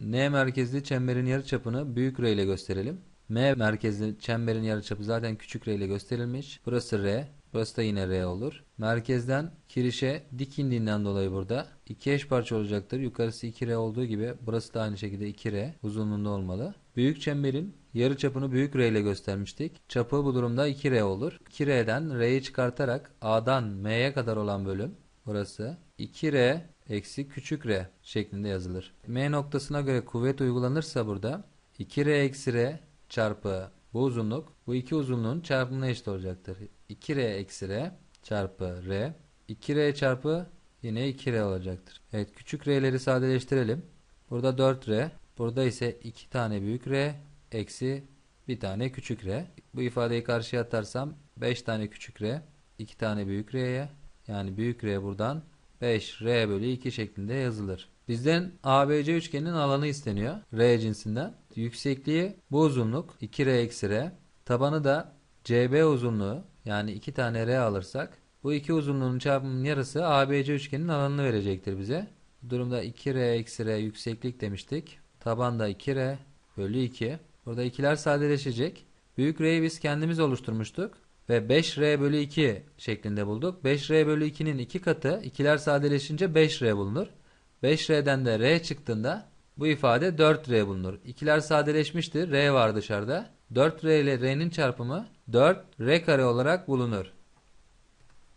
N merkezli çemberin yarıçapını büyük R ile gösterelim. M merkezli çemberin yarıçapı zaten küçük R ile gösterilmiş. Burası R. Burası da yine R olur. Merkezden kirişe dik indiğinden dolayı burada iki eş parça olacaktır. Yukarısı 2R olduğu gibi burası da aynı şekilde 2R uzunluğunda olmalı. Büyük çemberin yarı çapını büyük R ile göstermiştik. Çapı bu durumda 2R olur. 2R'den R'yi çıkartarak A'dan M'ye kadar olan bölüm burası 2R eksi küçük r şeklinde yazılır. M noktasına göre kuvvet uygulanırsa burada 2R eksi R çarpı bu uzunluk bu iki uzunluğun çarpımına eşit olacaktır. 2R eksi R çarpı R 2R çarpı yine 2R olacaktır. Evet küçük R'leri sadeleştirelim. Burada 4R burada ise 2 tane büyük R eksi bir tane küçük R. Bu ifadeyi karşıya atarsam 5 tane küçük R 2 tane büyük R'ye yani büyük R buradan 5 R bölü 2 şeklinde yazılır. Bizden ABC üçgeninin alanı isteniyor. R cinsinden. Yüksekliği bu uzunluk 2R eksi R. Tabanı da CB uzunluğu yani 2 tane R alırsak bu iki uzunluğun çarpımının yarısı ABC üçgeninin alanını verecektir bize. Bu durumda 2R eksi R yükseklik demiştik. Taban da 2R bölü 2. Burada ikiler sadeleşecek. Büyük R'yi biz kendimiz oluşturmuştuk. Ve 5R bölü 2 şeklinde bulduk. 5R bölü 2'nin 2 katı ikiler sadeleşince 5R bulunur. 5R'den de R çıktığında bu ifade 4R bulunur. İkiler sadeleşmiştir. R var dışarıda. 4R ile R'nin çarpımı 4R kare olarak bulunur.